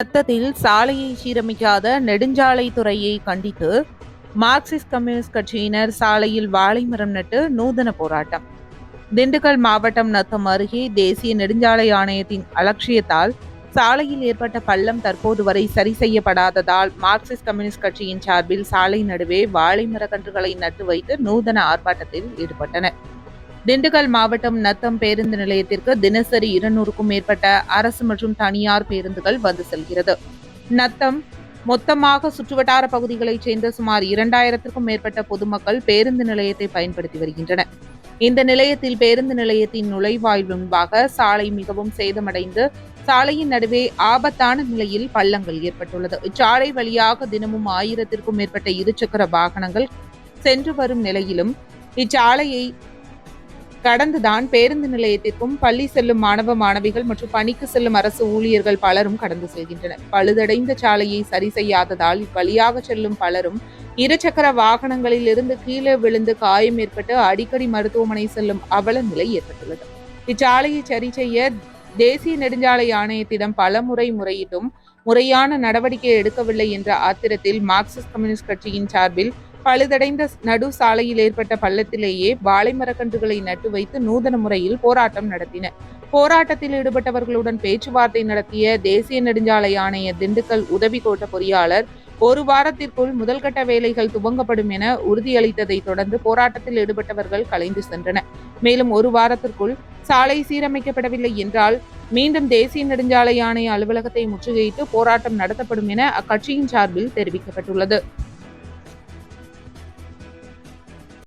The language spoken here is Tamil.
சத்தத்தில் சாலையை சீரமைக்காத நெடுஞ்சாலைத்துறையை கண்டித்து மார்க்சிஸ்ட் கம்யூனிஸ்ட் கட்சியினர் சாலையில் வாழை மரம் நட்டு நூதன போராட்டம். திண்டுக்கல் மாவட்டம் நத்தம் அருகே தேசிய நெடுஞ்சாலை ஆணையத்தின் அலட்சியத்தால் சாலையில் ஏற்பட்ட பள்ளம் தற்போது வரை சரி செய்யப்படாததால் மார்க்சிஸ்ட் கம்யூனிஸ்ட் கட்சியின் சார்பில் சாலை நடுவே வாழை மரக்கன்றுகளை நட்டு வைத்து நூதன ஆர்ப்பாட்டத்தில் ஈடுபட்டனர். திண்டுக்கல் மாவட்டம் நத்தம் பேருந்து நிலையத்திற்கு தினசரி இருநூறுக்கும் மேற்பட்ட அரசு மற்றும் தனியார் பேருந்துகள் வந்து செல்கிறது. நத்தம் மொத்தமாக சுற்றுவட்டார பகுதிகளைச் சேர்ந்த சுமார் இரண்டாயிரத்திற்கும் மேற்பட்ட பொதுமக்கள் பேருந்து நிலையத்தை பயன்படுத்தி வருகின்றனர். இந்த நிலையத்தில் பேருந்து நிலையத்தின் நுழைவாயில் முன்பாக சாலை மிகவும் சேதமடைந்து சாலையின் நடுவே ஆபத்தான நிலையில் பள்ளங்கள் ஏற்பட்டுள்ளது. இச்சாலை வழியாக தினமும் ஆயிரத்திற்கும் மேற்பட்ட இருசக்கர வாகனங்கள் சென்று வரும் நிலையிலும் இச்சாலையை கடந்துதான் பேருந்து நிலையத்திற்கும் பள்ளி செல்லும் மாணவ மாணவிகள் மற்றும் பணிக்கு செல்லும் அரசு ஊழியர்கள் பலரும் கடந்து செல்கின்றனர். பழுதடைந்த சாலையை சரி செய்யாததால் இவ்வழியாக செல்லும் பலரும் இருசக்கர வாகனங்களில் இருந்து கீழே விழுந்து காயம் ஏற்பட்டு அடிக்கடி மருத்துவமனை செல்லும் அவல நிலை ஏற்பட்டுள்ளது. இச்சாலையை சரி செய்ய தேசிய நெடுஞ்சாலை ஆணையத்திடம் பல முறை முறையிட்டும் முறையான நடவடிக்கை எடுக்கவில்லை என்ற ஆத்திரத்தில் மார்க்சிஸ்ட் கம்யூனிஸ்ட் கட்சியின் சார்பில் பழுதடைந்த நடு சாலையில் ஏற்பட்ட பள்ளத்திலேயே வாழை மரக்கன்றுகளை நட்டு வைத்து நூதன முறையில் போராட்டம் நடத்தினர் போராட்டத்தில் ஈடுபட்டவர்களுடன் பேச்சுவார்த்தை நடத்திய தேசிய நெடுஞ்சாலை ஆணைய திண்டுக்கல் உதவி கோட்ட பொறியாளர் ஒரு வாரத்திற்குள் முதல்கட்ட வேலைகள் துவங்கப்படும் என உறுதியளித்ததை தொடர்ந்து போராட்டத்தில் ஈடுபட்டவர்கள் கலைந்து சென்றனர். மேலும் ஒரு வாரத்திற்குள் சாலை சீரமைக்கப்படவில்லை என்றால் மீண்டும் தேசிய நெடுஞ்சாலை ஆணைய அலுவலகத்தை முற்றுகையிட்டு போராட்டம் நடத்தப்படும் என அக்கட்சியின் சார்பில் தெரிவிக்கப்பட்டுள்ளது.